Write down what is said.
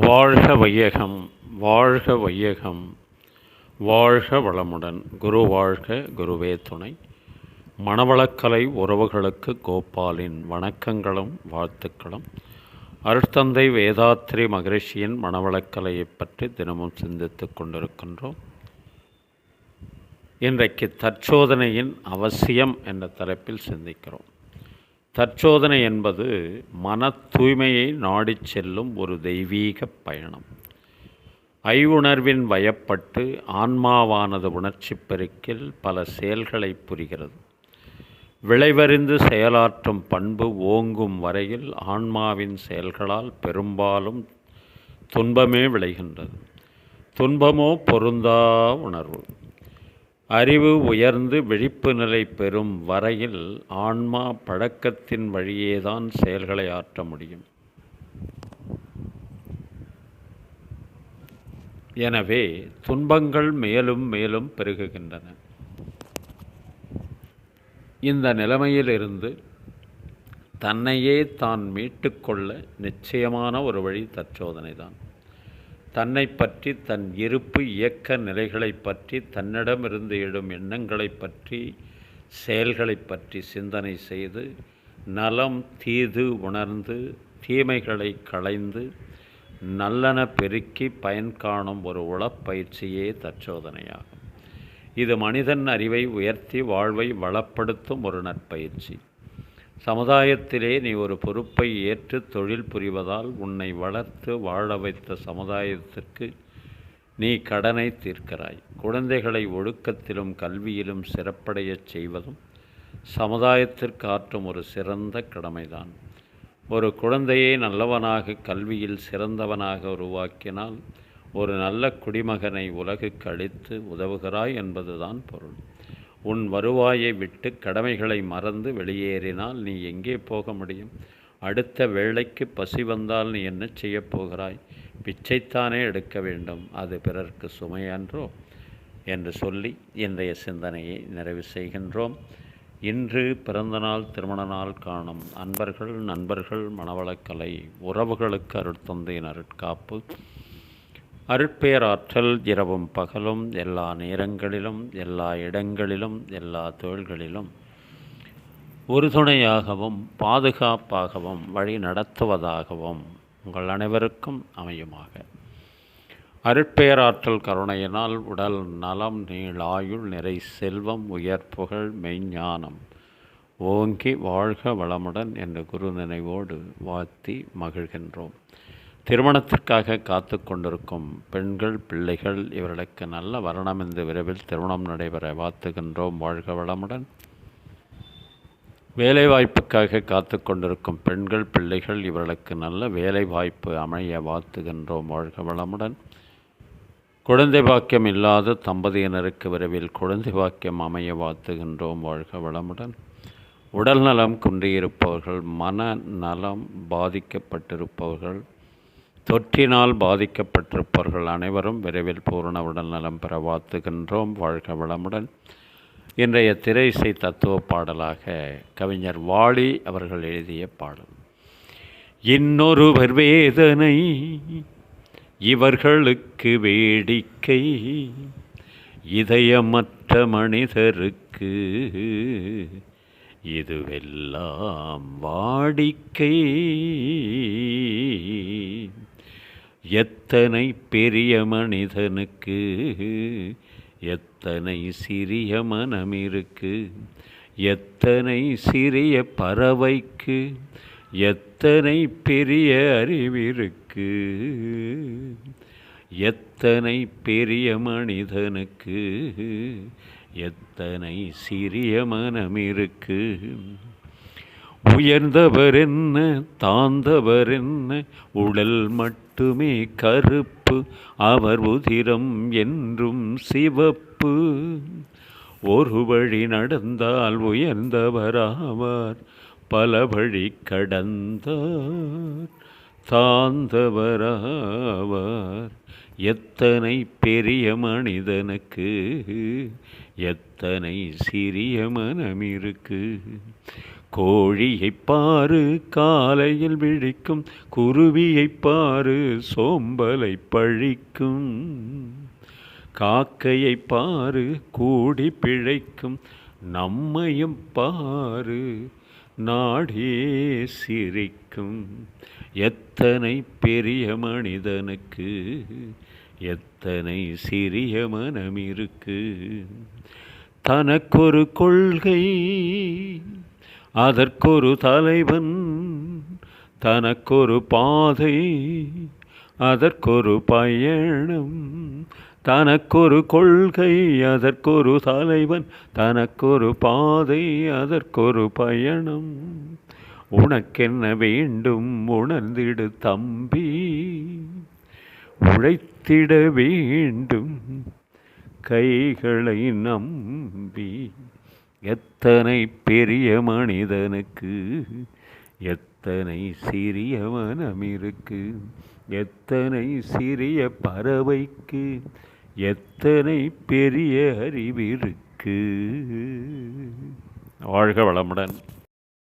வாழ்க வையகம் வாழ்க வையகம். வாழ்க வளமுடன். குரு வாழ்க குருவே துணை. மணவளக்கலை உறவுகளுக்கு கோபாலின் வணக்கங்களும் வாழ்த்துக்களும். அருட்தந்தை வேதாத்ரி மகரிஷியின் மணவளக்கலையை பற்றி தினமும் சிந்தித்துக் கொண்டிருக்கின்றோம். இன்றைக்கு தற்சோதனையின் அவசியம் என்ற தலைப்பில் சிந்திக்கிறோம். தற்சோதனை என்பது மன தூய்மையை நாடிச் செல்லும் ஒரு தெய்வீக பயணம். ஐவுணர்வின் வயப்பட்டு ஆன்மாவானது உணர்ச்சி பெருக்கில் பல செயல்களை புரிகிறது. விளைவறிந்து செயலாற்றும் பண்பு ஓங்கும் வரையில் ஆன்மாவின் செயல்களால் பெரும்பாலும் துன்பமே விளைகின்றது. துன்பமோ பொருந்தா உணர்வு. அறிவு உயர்ந்து விழிப்பு நிலை பெறும் வரையில் ஆன்மா பழக்கத்தின் வழியேதான் செயல்களை ஆற்ற முடியும். எனவே துன்பங்கள் மேலும் மேலும் பெருகுகின்றன. இந்த நிலைமையிலிருந்து தன்னையே தான் மீட்டுக்கொள்ள நிச்சயமான ஒரு வழி தற்சோதனை தான் தன்னை பற்றி தன் இருப்பு இயக்க நிலைகளை பற்றி தன்னிடமிருந்து எழும் எண்ணங்களை பற்றி செயல்களை பற்றி சிந்தனை செய்து நலம் தீது உணர்ந்து தீமைகளை களைந்து நல்லன பெருக்கி பயன் காணும் ஒரு உளப்பயிற்சியே தற்சோதனையாகும். இது மனிதன் அறிவை உயர்த்தி வாழ்வை வளப்படுத்தும் ஒரு நற்பயிற்சி. சமுதாயத்திலே நீ ஒரு பொறுப்பை ஏற்று தொழில் புரிவதால் உன்னை வளர்த்து வாழ வைத்த சமுதாயத்திற்கு நீ கடனை தீர்க்கிறாய். குழந்தைகளை ஒழுக்கத்திலும் கல்வியிலும் சிறப்படையச் செய்வதும் சமுதாயத்திற்கு ஆற்றும் ஒரு சிறந்த கடமைதான். ஒரு குழந்தையை நல்லவனாக கல்வியில் சிறந்தவனாக உருவாக்கினால் ஒரு நல்ல குடிமகனை உலகுக்கு அளித்து உதவுகிறாய் என்பதுதான் பொருள். உன் வருவாயை விட்டு கடமைகளை மறந்து வெளியேறினால் நீ எங்கே போக முடியும்? அடுத்த வேளைக்கு பசி வந்தால் நீ என்ன செய்யப் போகிறாய்? பிச்சைத்தானே எடுக்க வேண்டும். அது பிறர்க்கு சுமையன்றோ? என்று சொல்லி இன்றைய சிந்தனையை நிறைவு செய்கின்றோம். இன்று பிறந்தநாள் திருமண நாள் காணும் அன்பர்கள் நண்பர்கள் மணவளக்கலை உறவுகளுக்கு அருட்தந்தையின் அருட்காப்பு. அருட்பேராற்றல் இரவும் பகலும் எல்லா நேரங்களிலும் எல்லா இடங்களிலும் எல்லா தொழில்களிலும். உறுதுணையாகவும் பாதுகாப்பாகவும் வழி நடத்துவதாகவும் உங்கள் அனைவருக்கும் அமையுமாக. அருட்பேராற்றல் கருணையினால் உடல் நலம் நீளாயுள் நிறை செல்வம் உயர் புகழ் மெய்ஞானம். ஓங்கி வாழ்க வளமுடன் என்ற குரு நினைவோடு வாழ்த்தி மகிழ்கின்றோம். திருமணத்திற்காக காத்து கொண்டிருக்கும் பெண்கள் பிள்ளைகள் இவர்களுக்கு நல்ல வரணம் இந்த விரைவில் திருமணம் நடைபெற வாழ்த்துகின்றோம். வாழ்க வளமுடன். வேலைவாய்ப்புக்காக காத்து கொண்டிருக்கும் பெண்கள் பிள்ளைகள் இவர்களுக்கு நல்ல வேலைவாய்ப்பு அமைய வாழ்த்துகின்றோம். வாழ்க வளமுடன். குழந்தை பாக்கியம் இல்லாத தம்பதியினருக்கு விரைவில் குழந்தை பாக்கியம் அமைய வாழ்த்துகின்றோம். வாழ்க வளமுடன். உடல் நலம் குன்றியிருப்பவர்கள் மன நலம் பாதிக்கப்பட்டிருப்பவர்கள் தொற்றினால் பாதிக்கப்பட்டிருப்பவர்கள் அனைவரும் விரைவில் பூரண உடல் நலம் பெற வாழ்த்துகின்றோம். வாழ்க வளமுடன். இன்றைய திரை இசை தத்துவ பாடலாக கவிஞர் வாலி அவர்கள் எழுதிய பாடல். இன்னொருவர் வேதனை இவர்களுக்கு வேடிக்கை இதயமற்ற மனிதருக்கு இதுவெல்லாம் வாடிக்கை. எத்தனை பெரிய மனிதனுக்கு எத்தனை சிறிய மனம் இருக்கு எத்தனை சிறிய பறவைக்கு எத்தனை பெரிய அறிவிருக்கு எத்தனை பெரிய மனிதனுக்கு எத்தனை சிறிய மனம் இருக்குது உயர்ந்தவர் என்ன தாழ்ந்தவர் என்ன உடல் மட்டுமே கருப்பு அவர் உதிரம் என்றும் சிவப்பு. ஒரு வழி நடந்தால் உயர்ந்தவராவார் பல வழி கடந்தார். தாழ்ந்தவராவார் எத்தனை பெரிய மனிதனுக்கு எத்தனை சிறிய மனம் இருக்கு கோழியைப் பாரு காலையில் விழிக்கும் குருவியைப் பாரு சோம்பலை பழிக்கும். காக்கையைப் பாரு கூடி பிழைக்கும் நம்மையும் பாரு நாடே சிரிக்கும். எத்தனை பெரிய மனிதனுக்கு எத்தனை சிறிய மனம் இருக்கு தனக்கொரு கொள்கை அதற்கொரு தலைவன் தனக்கொரு பாதை அதற்கொரு பயணம் தனக்கொரு கொள்கை அதற்கொரு தலைவன் தனக்கொரு பாதை அதற்கொரு பயணம். உனக்கென்ன வேண்டும் உணர்ந்திடு தம்பி உழைத்திட வேண்டும் கைகளை நம்பி. எத்தனை பெரிய மனிதனுக்கு எத்தனை சிறிய மனம் இருக்கு எத்தனை சிறிய பறவைக்கு எத்தனை பெரிய அறிவிருக்கு வாழ்க வளமுடன்.